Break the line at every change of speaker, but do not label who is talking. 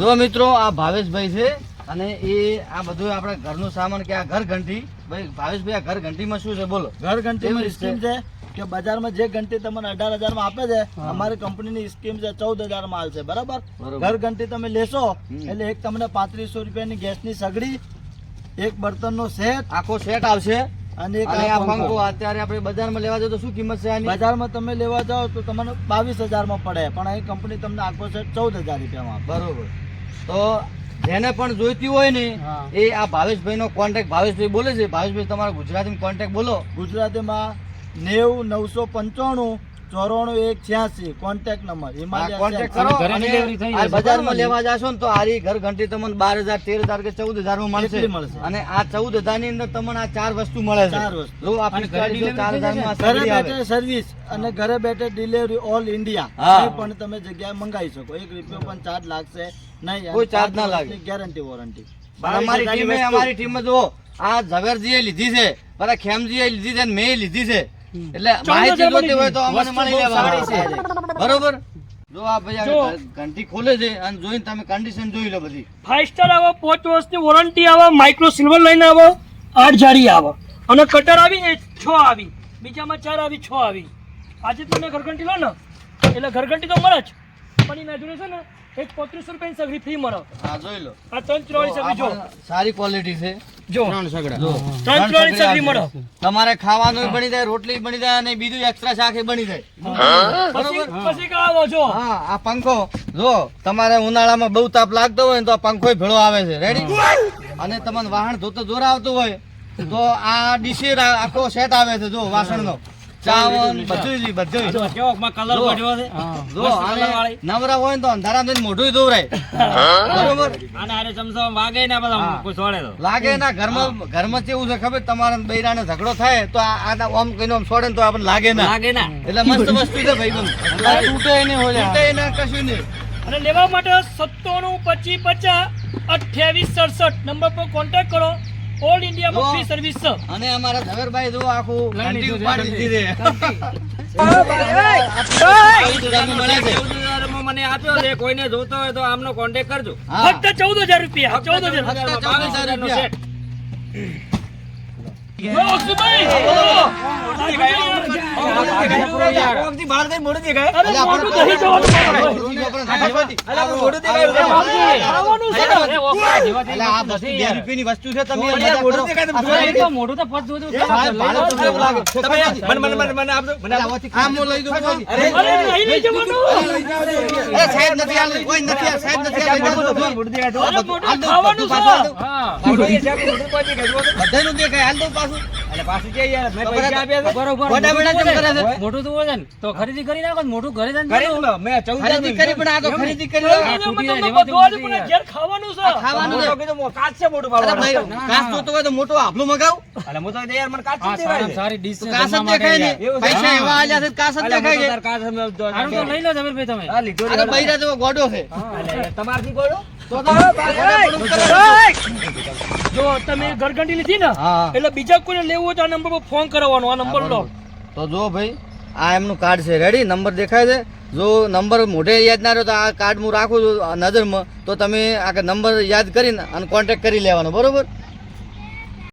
જો મિત્રો આ ભાવેશભાઈ છે અને એ આ બધું આપણા ઘરનું સામાન કે આ ઘર ઘંટી. ભાઈ ભાવેશભાઈ આ ઘર ઘંટીમાં શું છે? બોલો.
ઘર ઘંટીમાં સ્કીમ છે કે બજારમાં જે ઘંટી તમને અઢાર હજારમાં આપે છે અમારી કંપનીની સ્કીમ છે ચૌદ હજારમાં હાલશે બરાબર?
બરોબર.
ઘર ઘંટી તમે લેશો એટલે એક તમને પાંત્રીસો રૂપિયાની ગેસની સગડી એક બર્તનનો સેટ.
આખો સેટ આવશે.
અને આ
પંખો અત્યારે આપણે બજારમાં લેવા જઈએ તો શું કિંમત છે આની?
બજારમાં તમે લેવા જાઓ તો તમને બાવીસ હજારમાં પડે પણ અહીં કંપની તમને આખો સેટ ચૌદ હજાર રૂપિયામાં.
બરોબર. તો જેને પણ જોઈતી હોય ને એ આ ભાવેશભાઈ નો કોન્ટેક્ટ ભાવેશભાઈ બોલે છે? ભાવેશભાઈ તમારા ગુજરાતીમાં કોન્ટેક્ટ બોલો.
ગુજરાતીમાં નેવું નવસો પંચાણું ચોરાણું એક છ્યાસી કોન્ટેક્ટ નંબર
કોન્ટેક્ટ કરો. આ બજારમાં લેવા જાશો ને તો આરી ઘર ઘંટી તમને બાર હજાર તેર હજાર કે ચૌદ હજારમાં મળશે
મળશે.
અને આ ચૌદ હજારની અંદર તમને આ ચાર વસ્તુ મળે છે.
ચાર વસ્તુ.
ચાર હજાર
સર્વિસ અને ઘરે બેઠે ડિલિવરી ઓલ ઇન્ડિયા. પણ તમે જગ્યાએ મંગાવી શકો. એક રૂપિયો પણ ચાર્જ લાગશે નહીં.
કોઈ ચાર્જ ના લાગે.
ગેરંટી વોરંટી
અમારી ટીમે અમારી ટીમે જો આ ઝગરજીએ લીધી છે પર ખેમજીએ લીધી છે અને મેં લીધી છે. એટલે માહિતી જોતી હોય તો અમને મળી લેવાની છે. બરોબર? જો આ ભાઈ ઘંટી ખોલે છે અને જોઈને તમે કન્ડિશન જોઈ લો બધી.
ફાઈવ સ્ટાર આવો પાંચ વર્ષની વોરંટી આવો માઇક્રો સિલ્વર લઈને આવો આઠ જારી આવે. અને કટર આવી એ છ આવી. બીજામાં ચાર આવી છ આવી. આજે તમે ઘરઘંટી લો ને. એટલે ઘરઘંટી તો મળે જ. પણ એના જોડે છે ને એક પોત્રીસો રૂપિયાની સગરી ફ્રી મળે.
હા જોઈ લો.
આ ત્રણ ચુરાળી સગરી જો.
સારી ક્વોલિટી છે.
જો. ત્રણ
સગડી. તમારે ખાવાનું બની જાય રોટલી બની જાય અને બીજું એક્સ્ટ્રા શાક બની જાય.
પછી કાવો
હા આ પંખો. જો તમારે ઉનાળામાં બહુ તાપ લાગતો હોય ને તો આ પંખો ભેળો આવે છે. રેડી અને તમને વાહન ધોતો જોર આવતું હોય તો આ ડીશી આખો સેટ આવે છે જો વાસણનો. ચાવન બધું જ બધું જ.
કેવો કલર પડ્યો છે?
જો અને નવરા હોય ને તો અંધારા થઈને મોઢું દોરાય બરોબર?
આને આને ચમચો વાગે ને બધા કોઈ છોડે તો.
લાગે ના ઘરમાં ઘરમાં કેવું છે ખબર? તમારા ને બૈરાને ઝઘડો થાય તો આ કઈ ઓમ કહીને ઓમ છોડે તો આપણને લાગે ના.
લાગે ના.
એટલે મસ્ત વસ્તુ છે ભાઈ તૂટે નહીં હોય. તૂટે ના કશું નહીં.
અને લેવા માટે સત્તાણું પચીસ પચાસ અઠ્યાવીસ સડસઠ નંબર પર કોન્ટેક્ટ કરો. ઓલ ઇન્ડિયામાં. ફ્રી સર્વિસ છે.
અને અમારા ઝવેરભાઈ જો આખું ઘંટી ઉપાડી દીધી
મને આપ્યો છે. કોઈને જોતો હોય તો આમનો કોન્ટેક કરજો.
ફક્ત ચૌદ હજાર રૂપિયા. ચૌદ હજાર
ફક્ત ચૌદ હજાર રૂપિયા.
અરે
એટલે
મોટું
આપણે
દહીં જોવાનું પડે.
રોટલી આપણે ખાધી.
ખાવાનું છે ને.
એટલે આ વસ્તુ બે રૂપિયાની વસ્તુ છે તમે મજાક કરો. આ
મોઢું તો પદ જોતું
સાહેબ, ભાડું તમને એવું લાગે. એટલે આમાંથી આમ હું લઈ દઉં છું.
અરે નહીં લઈ જવાનું
એ સાહેબ નથી આલે, કોઈ નથી આલે, સાહેબ નથી આલે.
અરે મોટું
હાલ દઉં, બધું પાછું
બરોબર
કેમ કરે છે?
મોટું તો હોય ને તો ખરીદી કરી નાખો મોટું ઘરે જઈને કરો.
ખરીદી કરી પણ આ તો ખરીદી કરી લો.
અરે મેં તમને બધું પણ ઘેર ખાવાનું છે.
ખાવાનું છે. અરે ભાઈ, કાચ જોતો હોય તો મોટું આભલું મગાવ.
આ સારામાં સારી ડીશ છે
કાચ જ
જમવા માટે
દેખાય ને પૈસા એવા આલ્યા છે કાચ દેખાય છે.
સારું તો લઈ લો તમે
આ ગોડો છે.
જો તમે ઘરઘંટી લીધી ને એટલે બીજા કોઈને લેવું હોય તો આ નંબર પર ફોન કરવાનો આ નંબર લો.
તો જો ભાઈ આ એમનું કાર્ડ છે. રેડી નંબર દેખાય છે? જો નંબર મોઢે યાદ ના રહ્યો તો આ કાર્ડ હું રાખું છું નજરમાં. તો તમે આ નંબર યાદ કરીને અને કોન્ટેક્ટ કરી લેવાનો બરોબર?